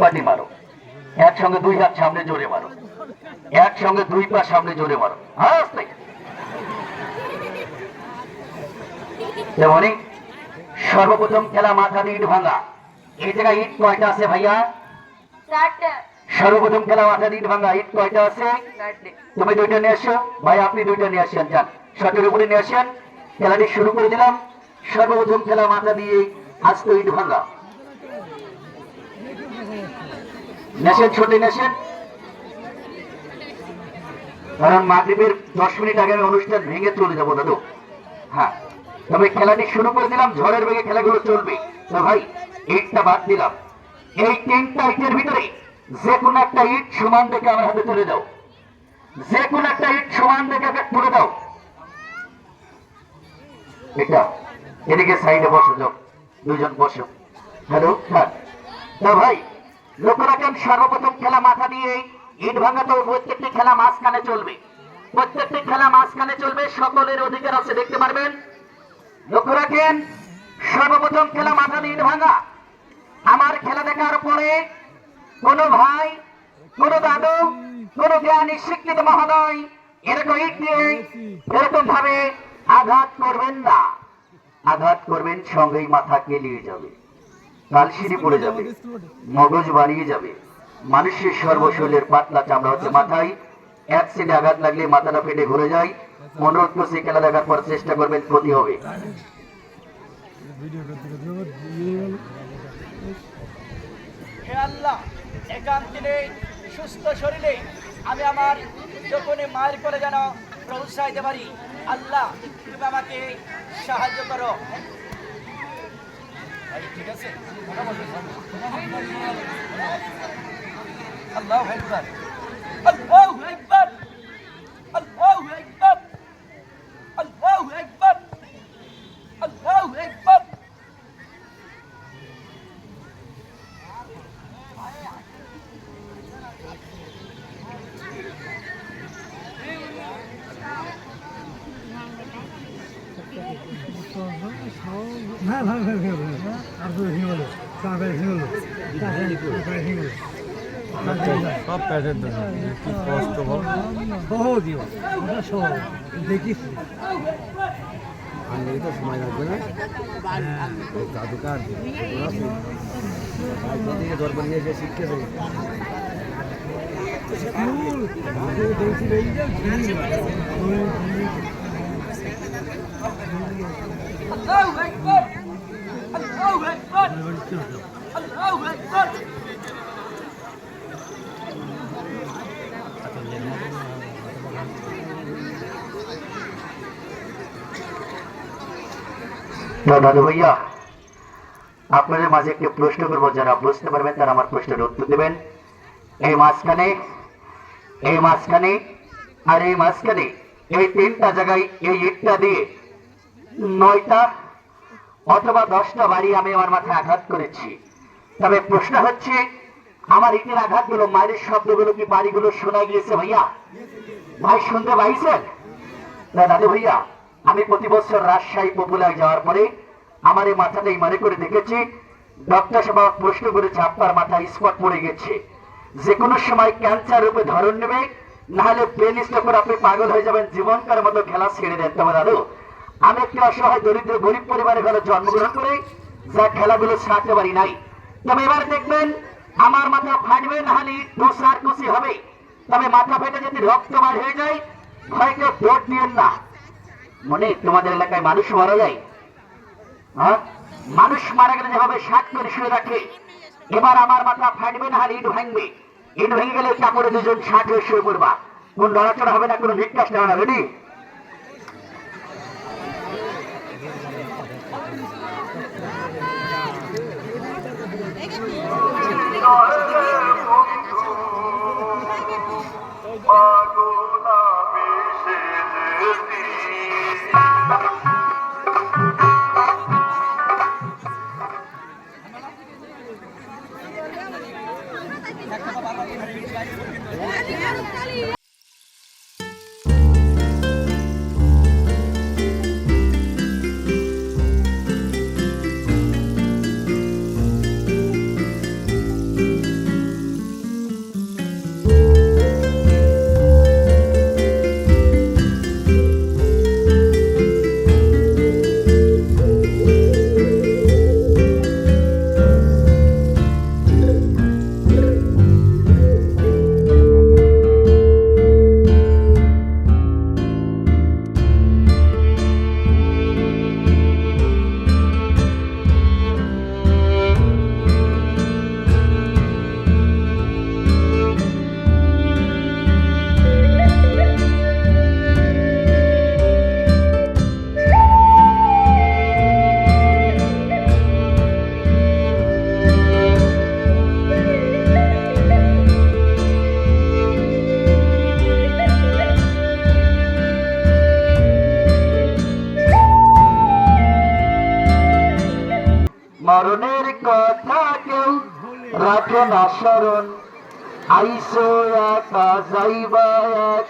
পাটি মারো। একসঙ্গে দুই হাত সামনে জোরে মারো। একসঙ্গে দুই পা সামনে জোরে মারো। আস্তে তেমনি সর্বপ্রথম খেলা মাথা দিয়ে ইট ভাঙা। এই জায়গায় ইট কয়টা আছে ভাইয়া? সর্বপ্রথম খেলা মাথা দিয়ে ইট ভাঙা ইট কয়টা আছে? তুমি দুইটা নিয়ে আসো ভাই আপনি দুইটা নিয়ে আসেন যান। শটের উপরে নিয়ে আসেন। খেলাটি শুরু করে দিলাম। সর্বপ্রথম খেলা মাথা দিয়ে আস্ত ইট ভাঙা। নেশেন ছোটে নেশেন কারণ মাগরীবের দশ মিনিট আগে আমি অনুষ্ঠান ভেঙে চলে যাব, দাদু। হ্যাঁ। তবে খেলাটি শুরু করে দিলাম, ঝড়ের বেগে খেলাগুলো চলবে। তো ভাই ইটটা বাদ দিলাম। এই তিনটা ইটের ভিতরে যে কোনো একটা ইট সমান দেখে আমার হাতে তুলে দাও। যে কোনো একটা ইট সমান দেখে তুলে দাও। এটা, এদিকে সাইডে বসো, যাও। দুজন বসো। হ্যালো? হ্যাঁ। তা ভাই লক্ষ্য রাখেন সর্বপ্রথম খেলা মাথা দিয়ে ইট ভাঙা তো প্রত্যেকটি খেলা মাঝখানে চলবে? প্রত্যেকটি খেলা মাঝখানে চলবে, সকলের অধিকার আছে, দেখতে পারবেন? লক্ষ্য রাখেন সর্বপ্রথম খেলা মাথা দিয়ে ইট ভাঙা? আমার খেলা দেখার পরে কোন ভাই, কোন দাদু, কোন জ্ঞানী, শিক্ষিত মহোদয় এরকম ইট দিয়ে এরকম ভাবে আঘাত করবেন না। আঘাত করবেন, সঙ্গেই মাথা কেলিয়ে যাবে। কালশিরি পড়ে যাবে, মগজ বাড়িয়ে যাবে। মানুষের সর্বশৈলের পাতলা চামড়া হচ্ছে মাথায়। এক সিটে আঘাত লাগলে মাথাটা ফেটে ঘুরে যায়। অনুরোধ করছি খেলা দেখার পর চেষ্টা করবেন, ক্ষতি হবে। সুস্থ শরীরে আমি আমার যখন মায়ের করে যেন পৌঁছাইতে পারি, আল্লাহ, তুমি আমাকে সাহায্য করো। ঠিক আছে আল্লাহ একবার আল্লাহ একবার আল্লাহ একবার আল্লাহ একবার আল্লাহ একবার না। ভাই ভাই ভাই ভাই আর তো ভেঙে গেল। তাড়াতাড়ি ভেঙে গেল তাড়াতাড়ি ভেঙে গেল। সব প্যাকেট দেন কি কষ্ট বল। সহ দিও ওটা সহ দেখিস আনলে তো সময় লাগবে না। ওই দাদু কার দিকে দরবার নিয়ে এসে শিখতেছে দেখছি দেখি আল্লাহু আকবার আল্লাহু আকবার আল্লাহু আকবার না আপনাদের মাঝে একটি প্রশ্ন করব, যারা বুঝতে পারবেন তারা আমার প্রশ্নের উত্তর দেবেন। এই মাঝখানে এই মাঝখানে, আর এই মাঝখানে এই তিনটা জায়গায় এই ইটটা দিয়ে নয়টা অথবা দশটা বাড়ি আমি আমার মাথায় আঘাত করেছি। তবে প্রশ্ন হচ্ছে, আমার ইটের আঘাতগুলো, মায়ের শব্দগুলো কি বাড়িগুলো শোনা গিয়েছে ভাইয়া? ভাই, শুনতে পাইছেন? না, দাদু ভাইয়া, আমি প্রতি বছর রাজশাহী পপুলার যাওয়ার পরে আমার এই মাথাটাই মনে করে দেখেছি, ডক্টর সভা প্রশ্ন করেছে, আপনার মাথায় স্পট পড়ে গেছে। যে কোনো সময় ক্যান্সার রূপে ধরন নেবে, নাহলে ব্রেন স্ট্রোক আপনি পাগল হয়ে যাবেন, জীবনকার মতো খেলা ছেড়ে দেন। তবে দাদু আমি একটি অসহায় দরিদ্র গরিব পরিবারে ঘরে জন্মগ্রহণ করে যা খেলাগুলো ছাড়তে পারি নাই। তবে এবার দেখবেন আমার মাথা ফাটবে নাহলে দোষার খুশি হবে। তবে মাথা ফেটে যদি রক্ত বার হয়ে যায়, ভয়কে দৌড় নিয়েন না। মনে তোমাদের এলাকায় মানুষ মারা যায়? হ্যাঁ? মানুষ মারা গেলে যেভাবে শাক করে শুয়ে রাখে এবার আমার মাথা ফাটবে না আর ইট ভাঙবে। ইট ভেঙে গেলে কাপড়ে দুজন ষাট হয়ে শুয়ে পড়বা। কোন নড়াচড়া হবে না, কোনো নিকাশ নেওয়া না, রেডি?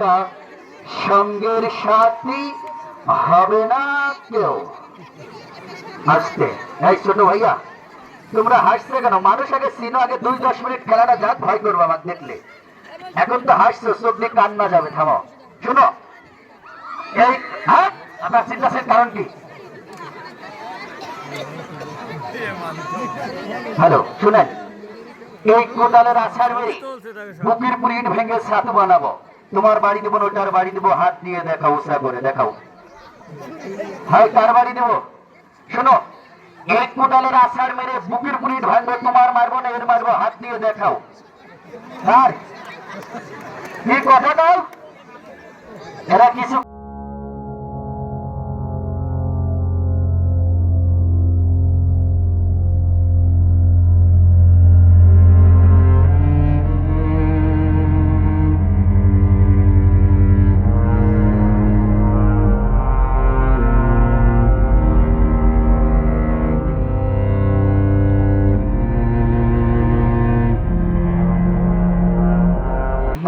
একা সঙ্গের সাথী হবে না কেউ। হাসতে এই ছোট ভাইয়া, তোমরা হাসছে কেন? মানুষ আগে সিনো, আগে দুই দশ মিনিট খেলাটা যাক, ভয় করব আমার দেখলে। এখন তো হাসছো, চোখ কান্না যাবে, থামো। শুনো। এই হ্যাঁ? আপনার চিন্তাছেন কারণ কি? হ্যালো, শুনেন। এই কোদালের আছাড় মেরে বুকের প্রিন্ট ভেঙে সাত বানাবো। তোমার বাড়ি দেবো ওটার বাড়ি দেবো, হাত দিয়ে দেখাও উৎসাহ করে দেখাও। ভাই কার বাড়ি দেবো? শোনো, এক কোটালের আছাড় মেরে বুকের পুলিশ ভাঙবো, তোমার মারবো না, এর মারবো, হাত নিয়ে দেখাও। কথা দাও এরা কিছু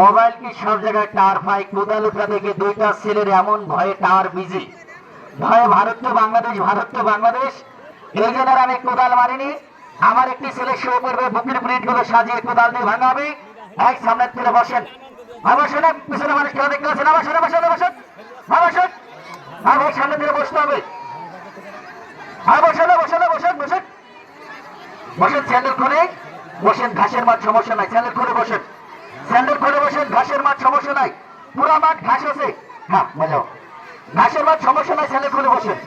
মোবাইল কি সব জায়গায় টাওয়ার পাই কোদাল থেকে দুইটা ছেলের এমন ভয়ে টাওয়ার বিজি। ভয়ে ভারত তো বাংলাদেশ, ভারত তো বাংলাদেশ। এই জন্য আমি কোদাল মারিনি। আমার একটি ছেলে শো করবে, বুকের প্রিন্টগুলো সাজিয়ে কোদাল দিয়ে ভাঙাবে। এক সামনের থেকে বসেন। বসেন পিছনে মানুষ কেউ দেখতে পাচ্ছেন আমার সামনে বসেন হ্যাঁ বসেন আর সামনে দিয়ে বসতে হবে। হ্যাঁ বসেন বসেন বসেন বসেন। স্যান্ডেল খুলে। বসেন ঘাসের মাঠ সমস্যা নাই। স্যান্ডেল খুলে বসেন। স্যান্ডেল খুলে বসেন ঘাসের মাঠ সমস্যা নাই, পুরা মাঠ ঘাস আছে। হ্যাঁ মজাও ঘাসের মাঠ সমস্যা নাই স্যান্ডেল খুলে বসেন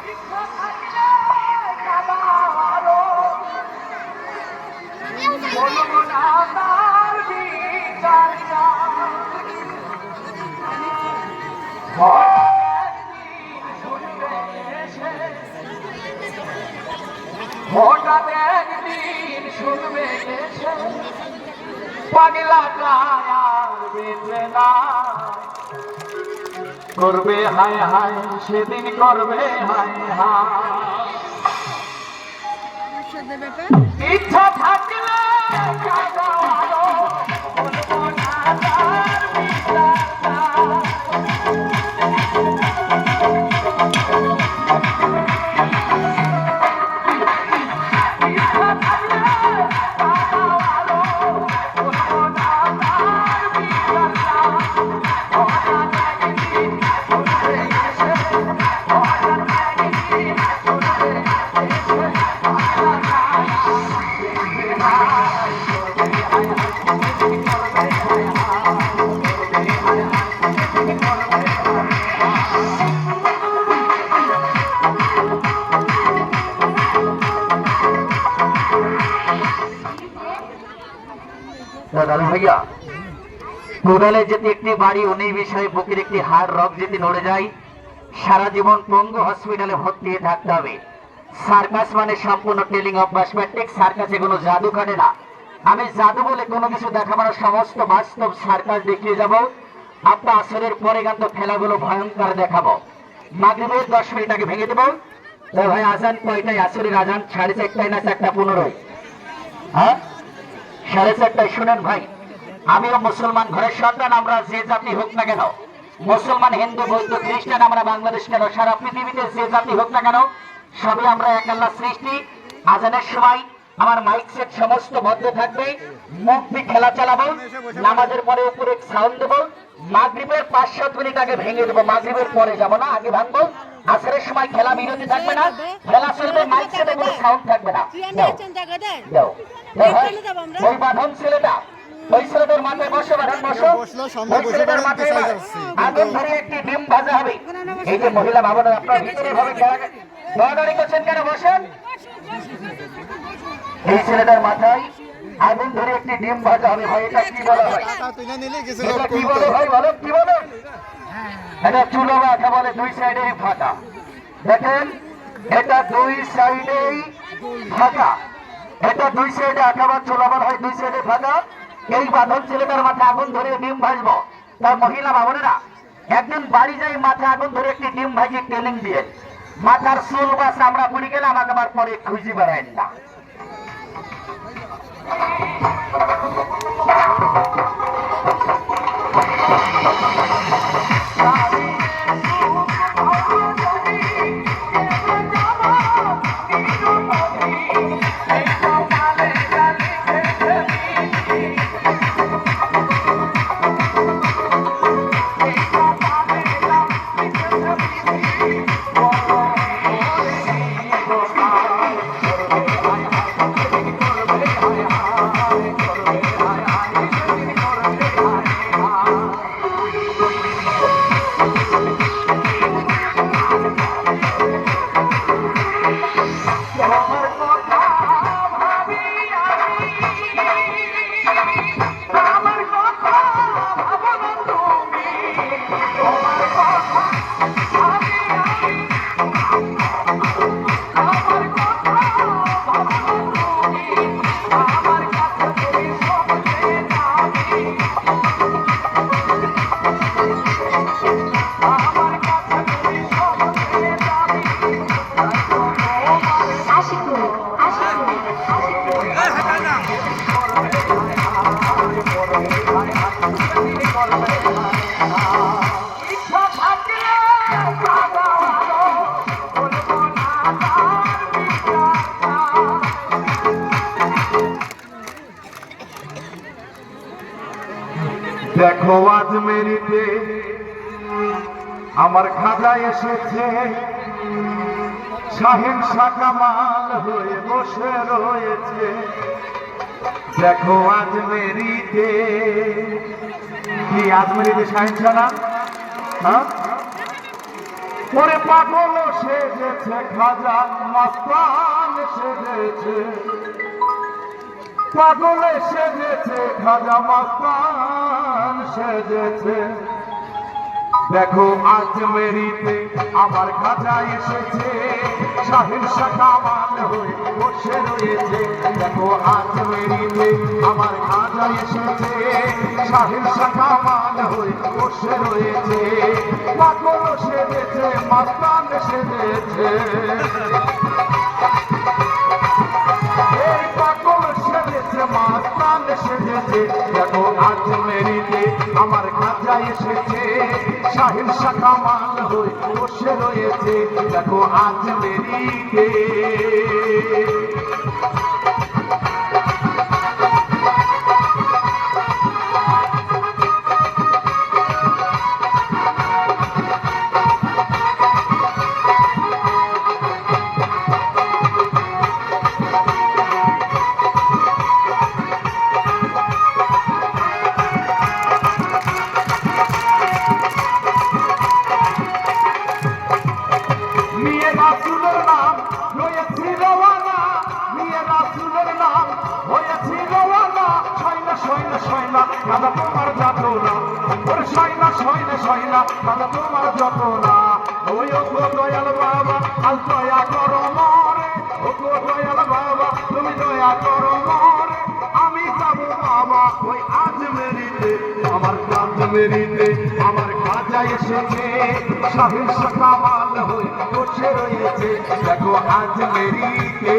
হঠাৎ একদিন শুনবে পাগলা না করবে হায় হায় সেদিন করবে হায় হায়। ইচ্ছা থাকলে কোদালে যদি একটি বাড়ি উনি বিষয়ে বুকের একটি হাড় রক যদি নড়ে যায়, সারা জীবন পঙ্গু হসপিটালে ভর্তি হয়ে থাকতে হবে। সার্কাস মানে সম্পূর্ণ টেলিং অফ বাসমেটিক সার্কাসে কোনো জাদু কাটে না। আমি জাদু বলে কোনো কিছু দেখাবার সমস্ত বাস্তব সার্কাস দেখিয়ে যাব। আপনার আসরের পরে কিন্তু খেলাগুলো ভয়ঙ্কর দেখাবো। মাগরিবের দশ মিনিট আগে ভেঙে দেবো। তো ভাই, আজান কয়টায়? আসরের আজান সাড়ে চারটায় না চারটা পনেরোয়? হ্যাঁ? সাড়ে চারটায়, শুনেন ভাই। আমিও মুসলমান ঘরের সন্তান আমরা যে জাতি হোক না কেন মুসলমান হিন্দু বৌদ্ধ খ্রিস্টান আমরা বাংলাদেশ কেন সারা পৃথিবীতে যে জাতি হোক না কেন সবই আমরা এক আল্লাহ সৃষ্টি। আজানের সময় আমার মাইক সেট সমস্ত বদ্ধ থাকবে। মুখ দিয়ে খেলা চালাবো নামাজের পরে উপরে সাউন্ড দেবো মাগরিবের পাঁচ সাত মিনিট আগে ভেঙে দেবো মাগরিবের পরে যাব না আগে ভাঙবো। আসরের সময় খেলা বিরতি থাকবে না খেলা চলবে মাইক সেটে কোনো সাউন্ড থাকবে না। ওই বাঁধন ছেলেটা ছেলেটার মাথায় বসে বাঁধন বসো। ছেলেটার মাথায় আগুন ধরে একটি ডিম ভাজা হবে। এই যে মহিলা বাবারা আপনার ভিতরে ভাবে দৌড়াদৌড়ি করছেন কেন? বসেন। এই ছেলেটার মাথায় আগুন ধরে একটি ডিম ভাজা হবে। ভাই এটা কি বলা হয়? এটা কি বলে? ভাই বলো কি বলে? এটা চুলো মাথা বলে দুই সাইডে ফাটা দেখেন এটা দুই সাইডেই ফাঁকা। এটা দুই সাইডে আঁকাবার চোলাবার হয় দুই সাইডে ফাঁকা। এই বাঁধন ছেলেটার মাথায় আগুন ধরে ডিম ভাজবো। তার মহিলা বাবনেরা, একদিন বাড়ি যাই মাথায় আগুন ধরে একটি ডিম ভাজি ট্রেনিং দিয়ে। মাথার চুল বা চামড়া পুড়ি গেলে আমাকে আবার পরে খুঁজি বেড়ায় না। Música মেরিতে আমার খাজা এসেছে। শাহিন শাকামাল হয়ে বসে রয়েছে। দেখো আজ মেরিতে। কি আজ মেরিতে শাহিন শাহ হ্যাঁ? পাগল সেজেছে, খাজা মাস্তান সেজেছে। পাগলে সেজেছে, খাজা মাস্তান সেজেছে। দেখো আজ মেরিতে আমার খাজা এসেছে। শাহিন শাকামান হয়ে বসে রয়েছে। দেখো আজ মেরিতে আমার খাজা এসেছে। শাহিন শাকামান হয়ে বসে রয়েছে। পাগল সেজেছে, মাস্তান সেজেছে। এই পাগল সেজেছে, মাস্তান সেজেছে। দেখো আজ মেরিতে আমার কাজা এসেছে। শাহিন শাখা মাল হয়ে বসে রয়েছে। দেখো আজ মেরিতে বাবা ওই আজ মেরিতে, আমার কাজ মেরিতে, আমার কাজা এসেছে শাহিন সকামাল হয়ে বসে রয়েছে। দেখো আজ মেরিতে।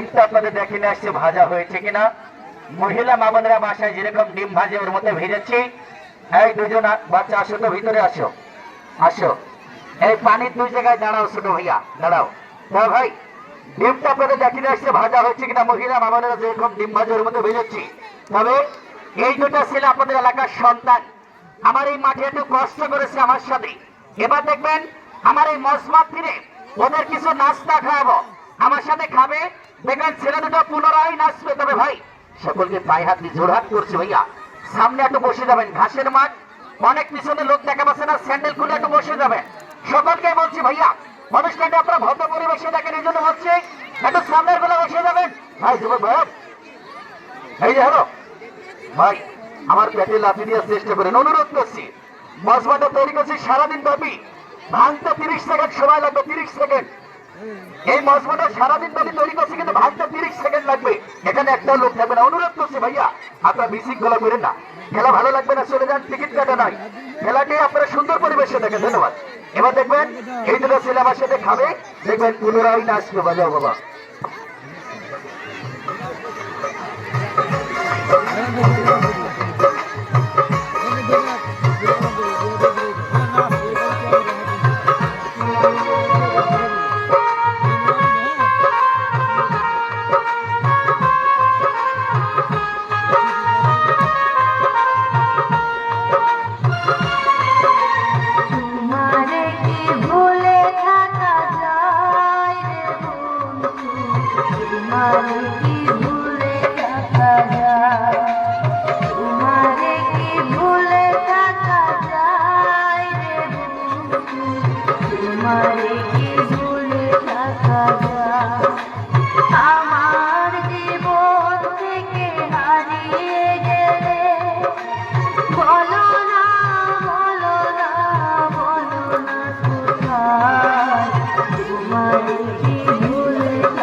ডিমটা আপনাদের দেখে নিয়ে আসছে, ভাজা হয়েছে কিনা। মহিলা মা বোনেরা বাসায় যেরকম ডিম ভাজে, ওর মধ্যে ভেজেছি। এই দুজন বাচ্চা, আসো তো ভিতরে, আসো। আসো। এই পানির দুই জায়গায় দাঁড়াও ছোট ভাইয়া, দাঁড়াও। হ্যাঁ ভাই, ডিমটা আপনাদের দেখে নিয়ে আসছে, ভাজা হয়েছে কিনা। মহিলা মা বোনেরা যেরকম ডিম ভাজে, ওর মধ্যে ভেজেছি। তবে এই দুটা ছেলে আপনাদের এলাকার সন্তান। আমার এই মাঠে একটু কষ্ট করেছে আমার সাথে। এবার দেখবেন, আমার এই মসমাত ফিরে ওদের কিছু নাস্তা খাওয়াবো। আমার সাথে খাবে। দেখবেন ছেলে দুটো পুনরায় নাচবে। তবে ভাই, সকলকে পায়ে হাত দিয়ে জোরহাত করছে ভাইয়া। সামনে একটু বসে যাবেন, ঘাসের মাঠ, অনেক পিছনে লোক দেখা পাচ্ছে না, স্যান্ডেল খুলে একটু বসে যাবেন। সকলকে বলছি ভাইয়া অনুষ্ঠানটা আপনারা ভদ্র পরিবেশে দেখেন, এই জন্য বলছি, একটু সামনের বেলা বসে যাবেন। ভাই, যুবক ভাই, এই যে হলো। ভাই, আমার পেটে লাথি দেওয়ার চেষ্টা করেন, অনুরোধ করছি। মশলাটা তৈরি করছি সারাদিন ব্যাপী। ভাঙতে তিরিশ সেকেন্ড, সময় লাগবে, তিরিশ সেকেন্ড। এই মজমাটা সারাদিন ধরে তৈরি করছে, কিন্তু ভাগটা তিরিশ সেকেন্ড লাগবে। এখানে একটা লোক থাকবে না। অনুরোধ করছি ভাইয়া, আপনারা বিশৃঙ্খলা করেন না। খেলা ভালো লাগবে না, চলে যান, টিকিট কাটা নাই খেলাটি আপনারা সুন্দর পরিবেশে দেখেন ধন্যবাদ। এবার দেখবেন, এই দুটো ছেলে আমার সাথে খাবে। দেখবেন, পুনরায় নাচবে বাজাও বাবা। তোমারে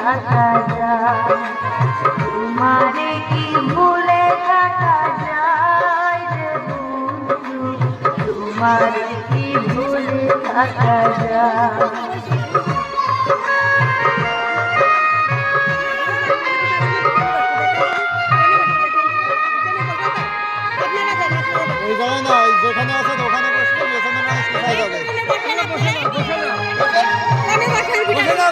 থাকা যায় তোমারে কি ভুলে থাকা যায় রে বন্ধু তোমারে কি ভুলে থাকা যায় ওই জায়গায় না। ওই যেখানে আছে ওখানে মানুষ কোথায় যাবে বসে নাও